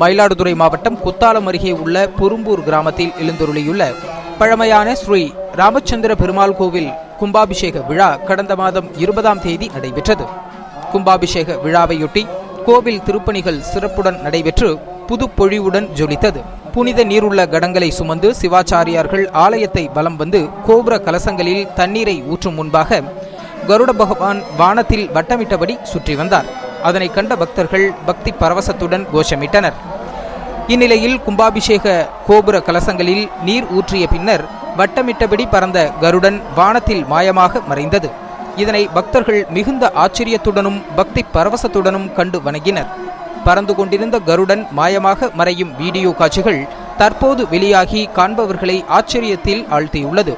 மயிலாடுதுறை மாவட்டம் குத்தாலம் அருகே உள்ள புரும்பூர் கிராமத்தில் எழுந்தருளியுள்ள பழமையான ஸ்ரீ ராமச்சந்திர பெருமாள் கோவில் கும்பாபிஷேக விழா கடந்த மாதம் இருபதாம் தேதி நடைபெற்றது. கும்பாபிஷேக விழாவையொட்டி கோவில் திருப்பணிகள் சிறப்புடன் நடைபெற்று புதுப்பொழிவுடன் ஜொலித்தது. புனித நீருள்ள கடங்களை சுமந்து சிவாச்சாரியார்கள் ஆலயத்தை வலம் வந்து கோபுர கலசங்களில் தண்ணீரை ஊற்றும் முன்பாக கருட பகவான் வானத்தில் வட்டமிட்டபடி சுற்றி வந்தார். அதனை கண்ட பக்தர்கள் பக்தி பரவசத்துடன் கோஷமிட்டனர். இந்நிலையில் கும்பாபிஷேக கோபுர கலசங்களில் நீர் ஊற்றிய பின்னர் வட்டமிட்டபடி பறந்த கருடன் வானத்தில் மாயமாக மறைந்தது. இதனை பக்தர்கள் மிகுந்த ஆச்சரியத்துடனும் பக்தி பரவசத்துடனும் கண்டு வணங்கினர். பறந்து கொண்டிருந்த கருடன் மாயமாக மறையும் வீடியோ காட்சிகள் தற்போது வெளியாகி காண்பவர்களை ஆச்சரியத்தில் ஆழ்த்தியுள்ளது.